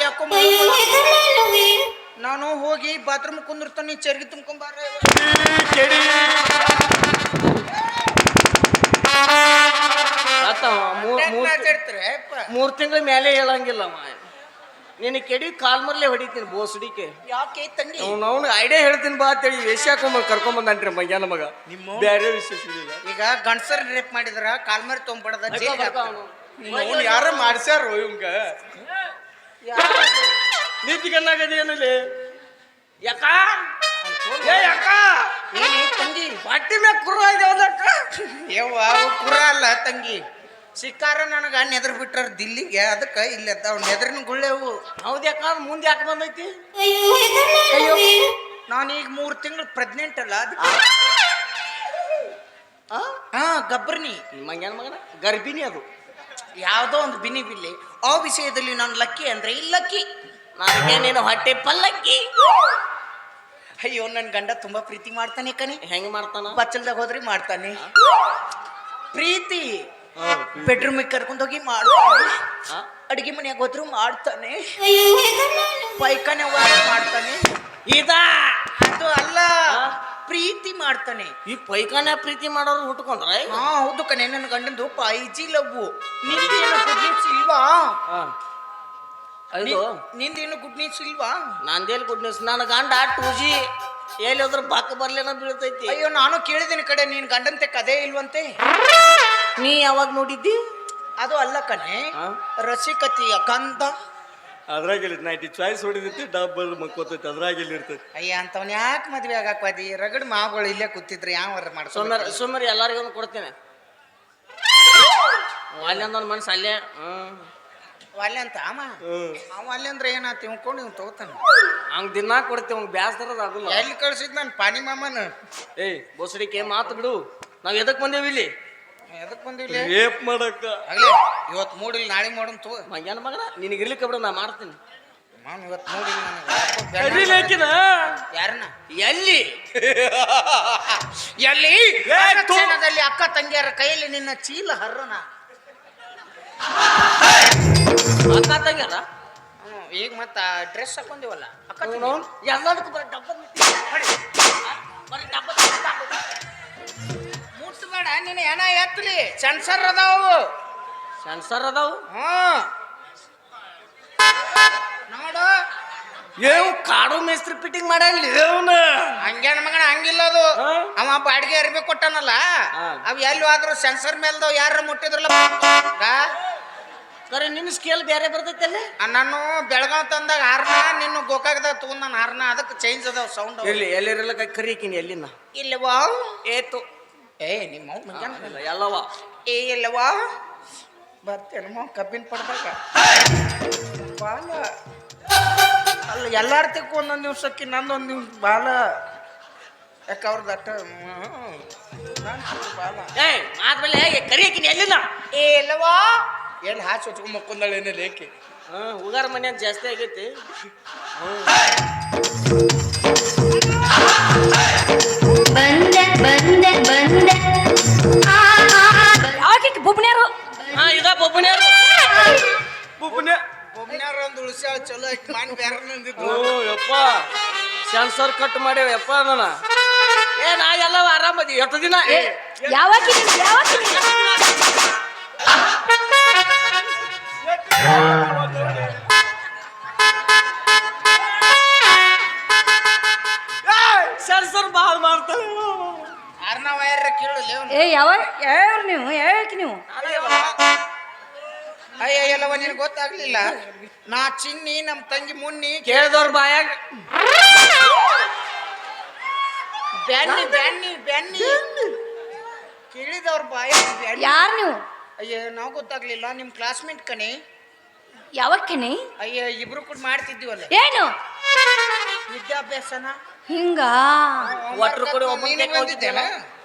ಯಾಕೋ ನಾನು ಹೋಗಿ ಬಾತ್ರೂಮ್ ಕುಂದಿರ್ತಾನೆ ಚರ್ಗಿ ತುಂಬ್ಕೊಂಬಾರ ಮೂರ್ ಮೂರ್ ಮಾತಾಡ್ತಾರೆ ಮೂರ್ ತಿಂಗಳ ಮೇಲೆ ಹೇಳಂಗಿಲ್ಲ ನಿನ್ನ ಕೆಡಿ ಕಾಲ್ ಮರ್ಲೆ ಹೊಡಿತೀನಿ ಬೋಸಡಿಕೆ. ಯಾಕೆ ತಂಗಿ ಅವ್ನು ಐಡಿಯಾ ಹೇಳ್ತೀನಿ ಬಾ ಅಂತೇಳಿ ವೇಷ ಹಾಕೊಂಬಂದ್ ಕರ್ಕೊಂಬಂದ್ರಿ ಮಗ್ಯಾನ ಮಗ. ನಿಮ್ಮ ಬೇರೆ ವಿಶೇಷ ಈಗ ಗಂಡಸರ್ ರೇಪ್ ಮಾಡಿದ್ರ ಕಾಲ್ ಮರಿ ಅವ್ನು. ಯಾರ ಮಾಡ್ಸ್ಯಾರೋ ಇವಂಗ ನೀತಿ ಕಣ್ಣಾಗದಿ ಏನಲ್ಲಿ? ಯಾಕ? ಏ ಯಾಕ? ಏನಿ ತಂಗಿ ಬಟ್ಟಿ ಮ್ಯಾಗ ಕುರ್ರ ಇದಾವದಕ್ಕ ಯವ್ವ ಅವು ಕುರ ಅಲ್ಲ ತಂಗಿ. ಸಿಕ್ಕಾರ ನನಗ ನೆದ್ರ ಬಿಟ್ಟಾರ ದಿಲ್ಲಿಗೆ ಅದಕ್ಕ ಇಲ್ಲಿ ಅದಾವ ನೆದ್ರಿನ ಗುಳ್ಳೆವು ಹೌದ್ ಯಾಕ? ಮುಂದೆ ಯಾಕೆ ಬಂದೈತಿ? ನಾನು ಈಗ ಮೂರು ತಿಂಗಳು ಪ್ರೆಗ್ನೆಂಟ್ ಅಲ್ಲ ಅದಕ್ಕೆ ಆ? ಹಾ ಗಬ್ಬರ್ನಿ ಮಂಗ್ಯಾನ ಮಗನ? ಗರ್ಭಿಣಿ ಅದು. ಯಾವ್ದೋ ಒಂದು ಬಿನಿ ಬಿಲ್ಲಿ. ಆ ವಿಷಯದಲ್ಲಿ ನಾನು ಲಕ್ಕಿ ಅಂದ್ರೆ ಇಲ್ಲಕ್ಕಿ ನನಗೆ ನೀನು ಹೊಟ್ಟೆ ಪಲ್ಲಕ್ಕಿ. ಅಯ್ಯೋ ನನ್ನ ಗಂಡ ತುಂಬಾ ಪ್ರೀತಿ ಮಾಡ್ತಾನೆ ಕಣಿ. ಹೆಂಗೆ ಮಾಡ್ತಾನ? ಬಚ್ಚಲ್ದಾಗ ಹೋದ್ರಿ ಮಾಡ್ತಾನೆ. ಪ್ರೀತಿ. ಬೆಡ್ರೂಮಿಗೆ ಕರ್ಕೊಂಡು ಹೋಗಿ ಮಾಡ್ತಾನೆ. ಅಡುಗೆ ಅಡಿಗೆ ಮನೆಯಾಗ ಹೋದ್ರು ಮಾಡ್ತಾನೆ. ಪೈಖಾನೆ ಹೋಗಿ ಮಾಡ್ತಾನೆ ಇದ ಅದು ಅಲ್ಲ? ಪ್ರೀತಿ ಮಾಡ್ತಾನೆ. ಈ ಪೈಖಾನೆ ಪ್ರೀತಿ ಮಾಡೋರು ಹುಟ್ಕೊಂಡ್ರ? ಹಾ ಹೌದು ಕಣೆ ನನ್ನ ಗಂಡಂದು ಪೈಜಿ ಲವ್ವು ನಿಂದೇನು ಗುಡ್ ನ್ಯೂಸ್ ಇಲ್ವಾ? ಅದು? ನಿಂದೇನು ಗುಡ್ ನ್ಯೂಸ್ ಇಲ್ವಾ? ನಂದೇಲ್ ಗುಡ್ ನ್ಯೂಸ್ ನನ್ನ ಗಂಡ ಟೂ ಜಿ ಎಲ್ಲಿ ಹೋದ್ರ ಬಾಕ ಬರ್ಲೇನ ಬೀಳ್ತೈತಿ. ಅಯ್ಯೋ ನಾನು ಕೇಳಿದ್ದೀನಿ ಕಡೆ ನೀನ್ ಗಂಡಂತೆ ಕದೇ ಇಲ್ವಂತೆ? ನೀ ಯಾವಾಗ ನೋಡಿದ್ದಿ? ಅದು ಅಲ್ಲ ಕಣೆ ಆ? ರಸಿಕತೆಯ ಗಂಧ. ಅದ್ರಾಗ ನೈಟಿ ಚಾಯ್ಸ್ ಹೊಡಿದೈತಿ ಡಬ್ಬಲ್ ಮಕ್ಕೋತೈತಿ ಅದ್ರಾಗ ಇಲ್ಲಿ ಇರ್ತೈತಿ. ಅಯ್ಯ ಅಂತವನ್ ಯಾಕೆ ಮದ್ವೆ ಆಗಾಕ್ವಾದಿ ರಗಡ್ ಮಾವುಗಳು ಇಲ್ಲೇ ಕೂತಿದ್ರೆ ಯಾವ ಮಾಡ್ಸೋ ಸುಮ್ಮರ್ ಸುಮ್ಮರ್ ಎಲ್ಲರಿಗೂ ಒಂದು ಕೊಡ್ತೇನೆ. ಅಲ್ಲಿ ಒಂದು ಮನಸ್ಸು ಅಲ್ಲೇ ಹ್ಮ್. ಅಲ್ಲೇ ಅಂತ ಅಮ್ಮ ಅವ ಅಲ್ಲೇ ಅಂದ್ರೆ ಏನಾತ ತಿಳ್ಕೊಂಡು ಇವ್ ತಗೋತಾನ? ಹಂಗ್ ದಿನಾ ಕೊಡ್ತೀವಿ ಅವ್ನು ಬ್ಯಾಸ್ದರದ ಆಗುಲ್ಲ ಎಲ್ಲಿ ಕಳ್ಸಿದ್ ನಾನು ಪಾನಿ ಮಾಮನ? ಏಯ್ ಬೋಸಡಿಕೆ ಮಾತು ಬಿಡು. ನಾವು ಎದಕ್ ಬಂದೇವಿ ಇಲ್ಲಿ? ಎದಕ್ ಬಂದಿಲ್ಲ ರೇಪ್ ಮಾಡಕ್ಕ. ಆಗ್ಲೇ ಇವತ್ತು ಮೂಡಿಲ್ಲ ನಾಳೆ ಮಾಡೋನ್ ತಗೋ. ಮಂಗ್ಯಾನ ಮಗನ ನಿನಗೆ ಇರ್ಲಿಕ್ಕೆ ಬಿಡು ನಾ ಮಾಡ್ತೀನಿ. ನಾನು ಇವತ್ತು ಮೂಡಿಲ್ಲ ನನಗೆ. ಯಾರನ್ನ? ಎಲ್ಲಿ? ಎಲ್ಲಿ? ಕ್ಷಣದಲ್ಲಿ ಅಕ್ಕ ತಂಗಿಯರ ಕೈಯಲ್ಲಿ ನಿನ್ನ ಚೀಲ ಹರ್ರನ. ಅಕ್ಕ ತಂಗಿಯರ ಈಗ ಮತ್ತ ಡ್ರೆಸ್ ಹಾಕೊಂಡಿವಲ್ಲ ಅಕ್ಕ ಎಲ್ಲದಕ್ಕೂ ಬರೀ ಡಬ್ಬ ಬರೀ ಡಬ್ಬ ನಿನ್ನ ಏನ ಎತ್ತಲಿ ಸೆನ್ಸರ್ ಅದಾವು ಸೆನ್ಸರ್ ಅದಾವು ಹ್ಮ್ ನೋಡು. ಏವ್ ಕಾಡು ಮೇಸ್ತ್ರಿ ಫಿಟ್ಟಿಂಗ್ ಮಾಡಲಿ ಏನು ಹಂಗೇನ ಮಗನ ಹಂಗಿಲ್ಲ ಅದು? ಅವ ಬಾಡಿಗೆ ಅರ್ಬಿ ಕೊಟ್ಟನಲ್ಲ. ಅವ್ ಎಲ್ಲಿ ಆದ್ರೂ ಸೆನ್ಸರ್ ಮೇಲ್ದವ್ ಯಾರ ಮುಟ್ಟಿದ್ರಲ್ಲ? ಸರಿ ಕರೆ ನಿನ್ನ ಸ್ಕೇಲ್ ಬೇರೆ ಬರ್ತೈತೆ ಅಲ್ಲಿ? ನಾನು ಬೆಳಗಾವ್ ತಂದಾಗ ಹಾರ್ನ ನಿನ್ನ ಗೋಕಾಗದ ತಗೊಂಡ್ ನಾನು ಹಾರ್ನ ಅದಕ್ಕೆ ಚೇಂಜ್ ಅದಾವ ಸೌಂಡ್ ಎಲ್ಲಿ ಎಲ್ಲಿರಲ್ಲ ಕರಿಕಿನಿ ಎಲ್ಲಿನ? ಇಲ್ಲವಾ ಏತು. ಏ ನಿಮ್ಮ ಎಲ್ಲವ? ಏ ಇಲ್ಲವಾ ಬರ್ತೇನಮ್ಮ ಕಬ್ಬಿನ ಪಡ್ದಾಗ. ಬಾಲ. ಅಲ್ಲ ಎಲ್ಲಾರ ತೆಕ್ಕು ಒಂದೊಂದು ದಿವ್ಸಕ್ಕೆ ನಂದೊಂದು ದಿವ್ಸ ಬಾಲ. ಯಾಕೆ ಅವ್ರದ್ದು ಅಟ್ಟ? ಬಾಲ. ಏ ಆದ್ಮೇಲೆ ಕರಿಯಕಿನ ಎಲ್ಲಿನ? ಏ ಇಲ್ಲವಾ ಎಲ್ಲಿ ಹಾಸಿ ಹೊಚ್ಕೊಂಡ್ ಏನೇ ಲೇಕಿ ಹಾಂ ಉಗಾರ ಮನೆ ಜಾಸ್ತಿ ಆಗೈತಿ. ಬಂದೆ ಸೆನ್ಸರ್ ಕಟ್ ಮಾಡ್ಯಾವ ಯಪ್ಪ ಅದನ್ನ ಏ ನಾ ಎಲ್ಲ ಆರಾಮದಿ ಎಷ್ಟು ದಿನ? ಏ ಯಾವಾಕಿ ನೀನು ಸೆನ್ಸರ್ ಭಾಳ ಮಾಡ್ತಾರೆ ವೈರ್ ಕೇಳು ಏ ಯಾವ ನೀವು? ಯಾವಾಕಿ ನೀವು? ಅಯ್ಯ ಎಲ್ಲವ ನಿನಗೆ ಗೊತ್ತಾಗ್ಲಿಲ್ಲ. ನಾ ಚಿನ್ನಿ ನಮ್ಮ ತಂಗಿ ಮುನ್ನಿ ಕೇಳಿದವ್ರ ಬಾಯಾಗ ಬೆನ್ನಿ ಬೆನ್ನಿ ಬೆನ್ನಿ. ಕೇಳಿದವ್ರ ಬಾಯ ಯಾರು ನೀವು? ಅಯ್ಯ ನಾವು ಗೊತ್ತಾಗ್ಲಿಲ್ಲ. ನಿಮ್ಮ ಕ್ಲಾಸ್ಮೇಟ್ ಯಾವ ಕಣಿ? ಅಯ್ಯ ಇಬ್ರು ಕೂಡ ಮಾಡ್ತಿದ್ದೀವಲ್ಲ. ಏನು? ವಿದ್ಯಾಭ್ಯಾಸನ? ಹಿಂಗ? ಒಟ್ರು ಕೂಡ ಒಬ್ಬ ನೀನು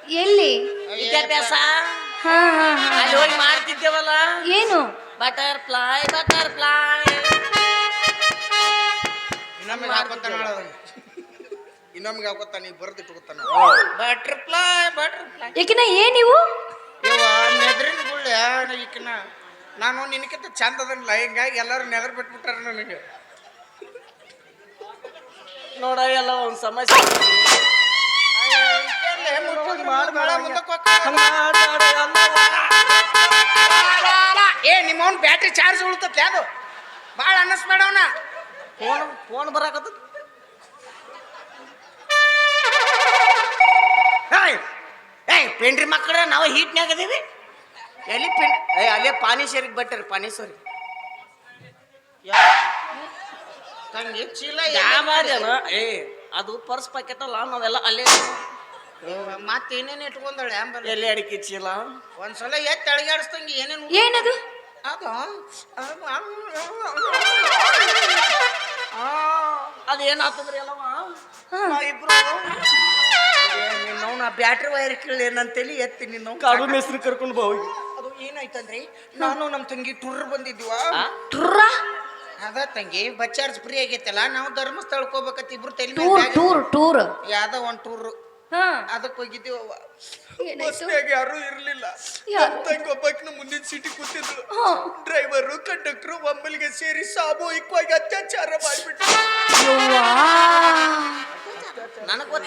ಎಲ್ಲಿ? ವಿದ್ಯಾಭ್ಯಾಸ? ಹಾ ಹಾ ಹಾ. ಅಲ್ಲಿ ಹೋಗಿ ಮಾಡ್ತಿದ್ದೇವಲ್ಲ? ಏನು? ಬಟರ್ಫ್ಲೈ ಬಟರ್ಫ್ಲೈ ಇನ್ನೊಮ್ಮೆ ಹಾಕೋತಾನ ಇನ್ನೊಮ್ಗೆ ಹಾಕೋತಾನ ಈಗ ಬರ್ದು ಇಟ್ಕೋತಾನ. ಬಟರ್ಫ್ಲೈ ಬಟರ್ಫ್ಲೈ ಏಕಿನ ಏನ್ ನೀವು ಇವ ನೆದ್ರಿನ ಗುಳ್ಳೆ ಈಕಿನ. ನಾನು ನಿನಕಿಂತ ಚಂದ ಅದನ್ಲ ಹಿಂಗಾಗಿ ಎಲ್ಲರೂ ನೆದ್ರ ಬಿಟ್ಬಿಟ್ಟಾರ ನನಗೆ. ನೋಡ ಎಲ್ಲ ಒಂದ್ ಸಮಸ್ಯೆ. ಏ ನಿಮ್ಮವನ್ ಬ್ಯಾಟ್ರಿ ಚಾರ್ಜ್ ಉಳಿತತ್ತೆ ಅದು. ಭಾಳ ಅನ್ನಿಸ್ಬೇಡವನ ಫೋನ್ ಫೋನ್ ಬರಾಕತ್ತ ಏಯ್ ಪೆಂಡ್ರಿ ಮಕ್ಕಳ ನಾವು ಹೀಟ್ನ್ಯಾಗ ಅದೀವಿ ಎಲ್ಲಿ ಪೆಂಡ್ ಏ ಅಲ್ಲೇ ಪಾನೇಶ್ವರಿಗೆ ಬಟ್ಟರಿ ಪಾನೇಶ್ವರಿ. ತಂಗಿ ಚೀಲ ಯಾವ ಏ ಅದು ಪರ್ಸ್ ಪಾಕೆಟ್ ಅಲ್ಲ ನಾವೆಲ್ಲ ಅಲ್ಲೇ ಮತ್ತೇನೇನು ಇಟ್ಕೊಂಡಳೆ ಅಂಬಲ್ಲ ಎಲ್ಲಿ ಅಡಿಕೆ ಚೀಲ? ಒಂದ್ಸಲ ಎತ್ತಿ ಅಳಗಾಡಿಸ್ದಂಗೆ ಏನೇನು ಏನದು? ಅದು. ಅದೇನಾತದ್ರಿ ಅಲ್ಲವ? ಹಾ. ಇಬ್ರು. ನಿನ್ನ ಬ್ಯಾಟ್ರಿ ವೈರ್ ಕೇಳಿ ಏನಂತೇಳಿ ಎತ್ತಿ ನಿನ್ನ ಕಾಡು ಮೇಸ್ತ್ರಿ ಕರ್ಕೊಂಡು ಬಾ ಹೋಗಿ. ಅದು ಏನಾಯ್ತಂದ್ರಿ? ನಾನು ನಮ್ಮ ತಂಗಿ ಟುರ್ ಬಂದಿದ್ವ ಟುರ್ರ? ಟ್ರ ಅದ ತಂಗಿ ಬಸ್ ಚಾರ್ಜ್ ಫ್ರೀ ಆಗೈತಲ್ಲ ನಾವು ಧರ್ಮಸ್ಥಳಕ್ಕೆ ಹೋಗ್ಬೇಕಂತ ಇಬ್ರು ತಲೆ ಟೂರ್ ಟೂರ್ ಟೂರ್. ಯಾವ್ದೋ ಒಂದು ಟೂರ್. ಅದಕ್ಕೆ ಹೋಗಿದ್ದೀವಿ ಬಸ್ನಾಗ ಯಾರು ಇರ್ಲಿಲ್ಲ. ತಂಗಿ ಒಬ್ಬಾಕಿನ ಮುಂದಿನ ಸೀಟಿ ಕೂತಿದ್ರು. ಡ್ರೈವರು ಕಂಡಕ್ಟ್ರು ಒಮ್ಮಲಿಗೆ ಸೇರಿ ಸಾಮೂಹಿಕವಾಗಿ ಅತ್ಯಾಚಾರ ಮಾಡಿಬಿಟ್ರು.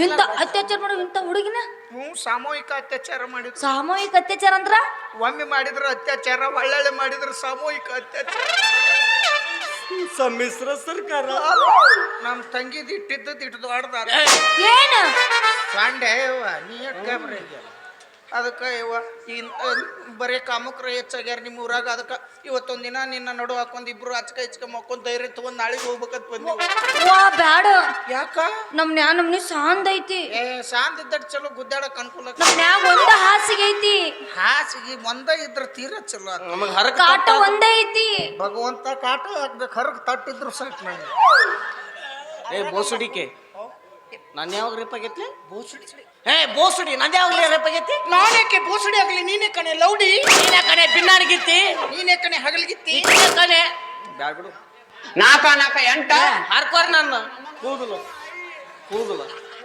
ಇಂಥ ಅತ್ಯಾಚಾರ ಮಾಡೋ ಇಂಥ ಹುಡುಗಿನ? ಹ್ಞೂ ಸಾಮೂಹಿಕ ಅತ್ಯಾಚಾರ ಮಾಡಿದ್ರು. ಸಾಮೂಹಿಕ ಅತ್ಯಾಚಾರ ಅಂದ್ರ? ಒಮ್ಮೆ ಮಾಡಿದ್ರು ಅತ್ಯಾಚಾರ ಒಳ್ಳೊಳ್ಳೆ ಮಾಡಿದ್ರು ಸಾಮೂಹಿಕ ಅತ್ಯಾಚಾರ. ಸಮ್ಮಿಶ್ರ ಸರ್ಕಾರ. ನಮ್ ತಂಗಿದ್ ಇಟ್ಟಿದ್ದದ್ ಇಟ್ಟು ಆಡ್ದಾರ. ಸಂಡೆ ನೀ ಗಾಬ್ರಿ ಅದಕ್ಕೆ ಇವ ಇಂತ ಬರೀ ಕಾಮಕ್ರ ಹೆಚ್ಚಾಗ್ಯಾರ ನಿಮ್ಮ ಊರಾಗ. ಅದಕ್ಕೆ ಇವತ್ತೊಂದು ದಿನ ನಿನ್ನ ನಡು ಹಾಕೊಂಡು ಇಬ್ರು ಹಚ್ಕ ಹಚ್ಕ ಮಕ್ಕೊಂಡ್ ಧೈರ್ಯ ತಗೊಂಡ್ ನಾಳೆಗೆ ಹೋಗ್ಬೇಕಂತ ಬಂದೆ ಬ್ಯಾಡ. ಯಾಕ? ನಮ್ ನ್ಯಾ ನಮ್ನಿ ಸಾಂದ್ ಐತಿ. ಏ ಶಾಂತ ಇದ್ದರೆ ಚಲೋ ಗುದ್ದಾಡಕ್ ಅನುಕೂಲ ನಮ್ ನ್ಯಾಗ ಒಂದ ಹಾಸಿಗೆ ಐತಿ. ಹಾಸಿಗೆ ಒಂದ ಇದ್ರ ತೀರ ಚಲೋ. ನಮಗ್ ಹರಕ ಕಾಟ ಒಂದೇ ಐತಿ. ಭಗವಂತ ಕಾಟ ಹಾಕ್ಬೇಕು ಹರಗ್ ತಟ್ಟಿದ್ರು ಸಾಕು ನನಗೆ ಏ ಬೋಸುಡಿಕೆ. ನಾನು ಯಾವಾಗ ರೇಪ್ ಆಗೈತಿ ಬೋಸುಡಿ ಏ ಬೋಸುಡಿ ನಂದೇ ಯಾವಾಗ ರೇಪ್ ಆಗೈತಿ ನಾನೇಕೆ ಬೋಸುಡಿ ಆಗಲಿ? ನೀನೇ ಕಣೆ ಲೌಡಿ? ನೀನೇ ಕಣೆ ಬಿನ್ನಾರಿಗಿತ್ತಿ ನೀನೇ ಕಣೆ ಹಗಲ್ಗಿತ್ತಿ ನೀನೇ ಕಣೆ. ಬ್ಯಾಡ್ಬಿಡು ನಾಕ ನಾಕ ಎಂಟ? ಹಾರ್ಕೋರ್ ನನ್ನ ಕೂದಲು ಕೂದಲ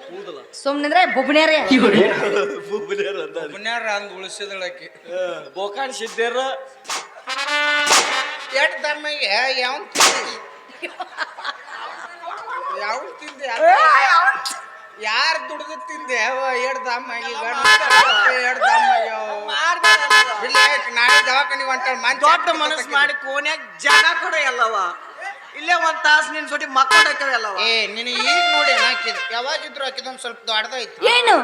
ಕೂದಲ. ಸುಮ್ನಿದ್ರೆ ಅಂದ ಪುಣ್ಯಾರ ಅಂದ್ ಉಳಿಸಿದಳಕ್ಕೆ. ಬೋಕಾಣ್ ಸಿದ್ದೇರ. ಎಟ್ ದಮ್ಮಿಗೆ ಯಾವ ಯಾವ ತಿಂದೆ? ಯಾರು ದುಡ್ದು ತಿಂದೆ? ಎಡ್ ದಮ್ಮಾಗಿ ಎಡ್ ದಮ್ಮಾಗಿ ನಾಳೆ ದವಾಖಾನಿಗೆ ಹೊಂಟಾಳ ಮಂಚ ದೊಡ್ಡ ಮನಸ್ಸು ಮಾಡಿ ಕೋನ್ಯಾಗ ಜಾಗ ಕೂಡ ಎಲ್ಲವ. ಇಲ್ಲೇ ಒಂದ್ ತಾಸು ನಿನ್ ಸೊಟಿ ಮಕ್ಕೊಂಡಾಕವ ಎಲ್ಲವ. ಏ ನೀನು ಈಗ ನೋಡಿ ಹಾಕಿದ್? ಯಾವಾಗಿದ್ರು ಹಾಕಿದ್ ಸ್ವಲ್ಪ ದೊಡ್ಡದಾಯ್ತು. ಏನು?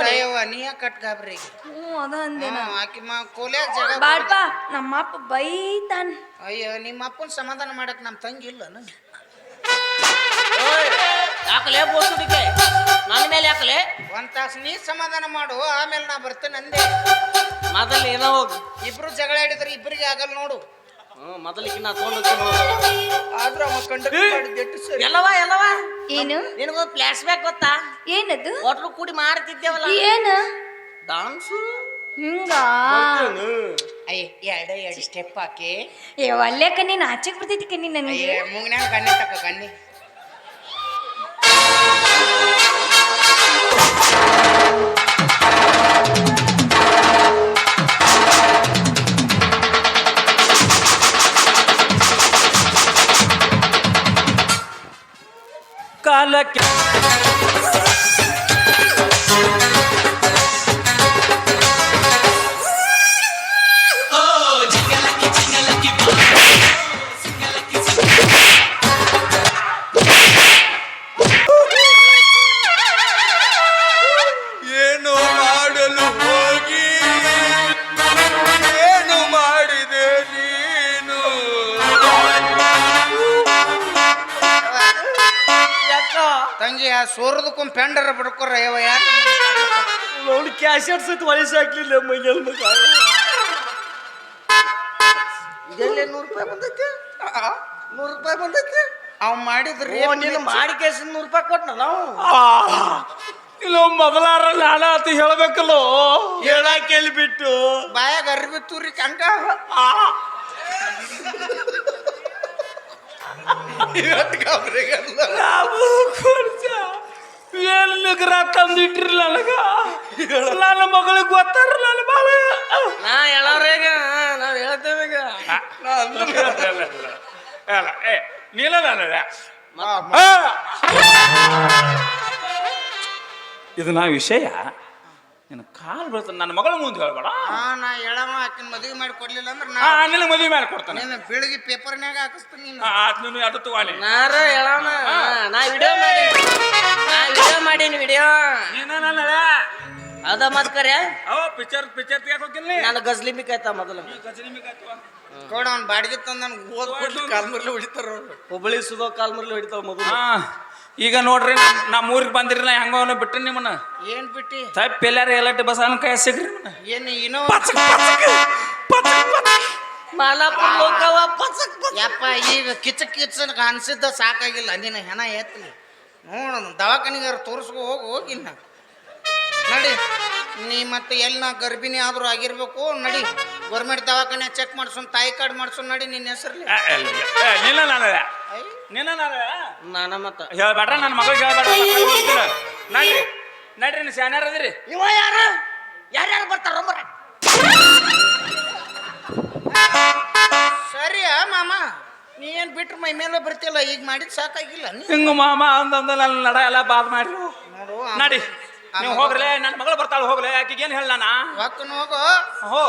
ಸಾಯವ ನೀ ಯಾಕೆ ಕಟ್ ಗಾಬ್ರಿ ಹ್ಞೂ ಅದ ಅಂದೆ ಆಕಿ ಮಾ ಕೋಲ್ಯಾಗ ಜಾಗ ಬಾಡ್ಪ ನಮ್ಮಪ್ಪ ಬೈತಾನ. ಅಯ್ಯೋ ನಿಮ್ಮ ಅಪ್ಪನ ಸಮಾಧಾನ ಮಾಡಕ್ ನಮ್ಮ ತಂಗಿ ಇಲ್ಲ ಯಾಕಲೇ ಬೋಸುಡಿಕೆ ನನ್ನ ಮೇಲೆ ಯಾಕಲೆ ಒಂದ್ ತಾಸು ನೀ ಸಮಾಧಾನ ಮಾಡು ಆಮೇಲೆ ನಾ ಬರ್ತೇನೆ ಅಂದೆ. ಮೊದಲು ಏನೋ ಹೋಗು. ಇಬ್ರು ಜಗಳ ಆಡಿದ್ರೆ ಇಬ್ಬರಿಗೆ ಆಗಲ್ಲ ನೋಡು. ಹ್ಞೂ ಮೊದಲಿಗೆ ನಾ ತೊಗೊಂಡು ಆದ್ರ ಅವ ಕಂಡಕ್ಟರ್ ಮಾಡಿದ್ದು ಎಷ್ಟು ಸರಿ. ಎಲ್ಲವ ಎಲ್ಲವ? ಏನು? ನಿನಗೊಂದು ಫ್ಲಾಶ್ ಬ್ಯಾಕ್ ಗೊತ್ತಾ? ಏನದು? ಒಟ್ರು ಕೂಡಿ ಮಾಡ್ತಿದ್ದೇವಲ್ಲ ಏನು? ಡಾನ್ಸ್? ಹಿಂಗ? ಅಯ್ಯ ಎರಡ ಎರಡು ಸ್ಟೆಪ್ ಹಾಕಿ. ಏ ಒಲ್ಲೆ ಕಣ್ಣಿ ನಾಚಕ್ ಬರ್ತೈತಿ ಕಣ್ಣಿ ನನಗೆ. ಮುಂಗ್ನ್ಯಾಗ ಗಣ್ಣೆ ತಕ ಗಣ್ಣೆ ಕಾಲಕ್ಕೆ ಸೋರದಕ್ಕೊಂದು ಪೆಂಡರ ಬಿಡ್ಕೊರ ಯಾವ ಯಾರು ನೋಡಿ ಕ್ಯಾಶೆಟ್ ಸತ್ ವಯಸ್ಸಾಗ್ಲಿಲ್ಲ ಮೈಯಲ್ ಮಗ. ಇದೆಲ್ಲ ನೂರು ರೂಪಾಯಿ ಬಂದೈತಿ? ನೂರು ರೂಪಾಯಿ ಬಂದೈತಿ? ಅವ್ ಮಾಡಿದ್ರಿ ನೀನು ಮಾಡಿ ಕೇಸ್ ನೂರು ರೂಪಾಯಿ ಕೊಟ್ನ ನಾವು? ಇಲ್ಲ ಮೊದಲಾರ ನಾನ ಅಂತ ಹೇಳ್ಬೇಕಲ್ಲೋ? ಹೇಳಕ್ ಕೇಳಿ ಬಿಟ್ಟು. ಬಾಯಾಗ ಅರ್ಬಿ ತೂರಿ ಇವತ್ತು ಗಾಬ್ರಿಗಲ್ಲ. ಏನು ನಿಗ್ರ ತಂದಿಟ್ರಿ ನನಗ? ನನ್ನ ಮಗಳಿಗೆ ಗೊತ್ತಾರ ನನ್ನ ಬಾಳ? ನಾ ಹೇಳೋರೇಗ ನಾವ್ ಹೇಳ್ತೇವೆ ಈಗ. ಅಲ್ಲ ಏ ನೀಲ ಇದು ನಾ ವಿಷಯ. ನಿನ್ನ ಕಾಲು ಬೀಳ್ತಾನೆ. ನನ್ನ ಮಗಳ ಮುಂದೆ ಹೇಳ್ಬೇಡ. ಹಾ ನಾ ಹೇಳವ ಆಕಿನ ಮದುವೆ ಮಾಡಿ ಕೊಡ್ಲಿಲ್ಲ ಅಂದ್ರೆ ನಾ ನಿನ್ನ ಮದುವೆ ಮೇಲೆ ಕೊಡ್ತಾನೆ. ನೀನು ಬೆಳಿಗ್ಗೆ ಪೇಪರ್ನ್ಯಾಗ ಹಾಕಿಸ್ತೀನಿ ನೀನು. ಆತ್ ನೀನು ಅದು ತಗೋಲಿ. ನಾರ ಹೇಳೋಣ ನಾ ವಿಡಿಯೋ ಮಾಡಿ ನಾ ವಿಡಿಯೋ ಮಾಡೀನಿ ವಿಡಿಯೋ. ನೀನ ನನ್ನ ಅದ ಮತ್ ಕರೆ. ಅವ ಪಿಕ್ಚರ್ ಪಿಕ್ಚರ್ ತೆಗಿಯಕ್ ಹೋಗಿಲ್ಲ ನಾನು ಗಜ್ಲಿ ಮಿಕಾಯ್ತ ಮೊದಲು. ಕೊಡ ಅವ್ನ ಬಾಡಿಗೆ ತಂದು ನನ್ಗೆ ಓದ್ ಕೊಡ್ಲಿ ಕಾಲ್ ಮರ್ಲಿ ಹೊಡಿತಾರ ಅವ್ರು. ಹುಬ್ಬಳ್ಳಿ ಸುಧೋ ಕಾಲ್ ಮುರ್ಲಿ ಹೊಡಿತಾವ ಮೊದಲು. ಹಾ ಈಗ ನೋಡ್ರಿ ನಮ್- ನಮ್ಮ ಊರಿಗೆ ಬಂದಿರಿ ನಾ ಹೆಂಗವನ್ನ ಬಿಟ್ರಿ ನಿಮ್ಮನ್ನ. ಏನ್ ಬಿಟ್ಟಿ? ತಪ್ಪಿ ಎಲ್ಲಾರ ಎಲ್ಲಟ್ಟಿ ಅನ್ನ ಕೈ ಸಿಗ್ರಿ ಏನ್ ಪಚಕ್. ಯಪ್ಪ ಈಗ ಕಿಚ ಕಿಚ ಅನ್ಸಿದ್ದ ಸಾಕಾಗಿಲ್ಲ. ನಿನ್ನ ಹೆಣ ಎತ್ತಲಿ ನೋಡ ದವಾಖಾನಿಗಾರ ತೋರಿಸ್ಕೊ ಹೋಗಿ ಹೋಗಿನ್ನ ನಡಿ. ನೀ ಮತ್ತೆ ಎಲ್ಲಿ ನಾ ಗರ್ಭಿಣಿ ಆದ್ರೂ ಆಗಿರ್ಬೇಕು ನಡಿ. ಗೌರ್ಮೆಂಟ್ ದವಾಖಾನೆ ಚೆಕ್ ಮಾಡ್ಸೋನ್ ತಾಯಿ ಕಾರ್ಡ್ ಮಾಡ್ಸೋನ್ ನಡಿ ನಿನ್ನ ಹೆಸರಲ್ಲಿ. ನಿನ್ನ ನಾನು? ನಿನ್ನ ನಾನು? ನಾನ ಮತ್ತ. ಹೇಳ್ಬೇಡ್ರ ನನ್ನ ಮಗಳಿಗೆ ಹೇಳ್ಬೇಡ್ರ ನಡ್ರಿ ನಡ್ರಿ ನೀವು ಶಾನ್ಯಾರ ಅದಿರಿ. ಇವ ಯಾರ? ಯಾರ್ಯಾರು ಬರ್ತಾರ? ಮರ ಸರಿಯಾ ಮಾಮ? ನೀ ಏನ್ ಬಿಟ್ರು ಮೈ ಮೇಲೆ ಬರ್ತಿಲ್ಲ? ಈಗ ಮಾಡಿದ್ ಸಾಕಾಗಿಲ್ಲ. ನೀ ಹಿಂಗ ಮಾಮ ಅಂದಂದ ನನ್ನ ನಡ ಎಲ್ಲ ಬಾದ್ ಮಾಡ್ರಿ. ನೋಡು ನಡಿ ನೀವು ಹೋಗ್ರಲೇ ನನ್ನ ಮಗಳು ಬರ್ತಾಳೆ ಹೋಗ್ಲೇ ಆಕಿಗೆ ಏನು ಹೇಳ ನಾನು? ಹೋಗು. ಹೋ.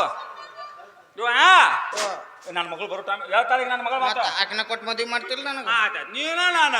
ನನ್ನ ಮಗಳು ಬರೋ ಟೈಮ್ ಹೇಳ್ತಾಳೆ ನನ್ನ ಮಗಳು ಮಾತಾ ಆಕಿನ ಕೊಟ್ಟು ಮದುವೆ ಮಾಡ್ತಿಲ್ಲ ನನಗೆ. ನೀನ ನಾನು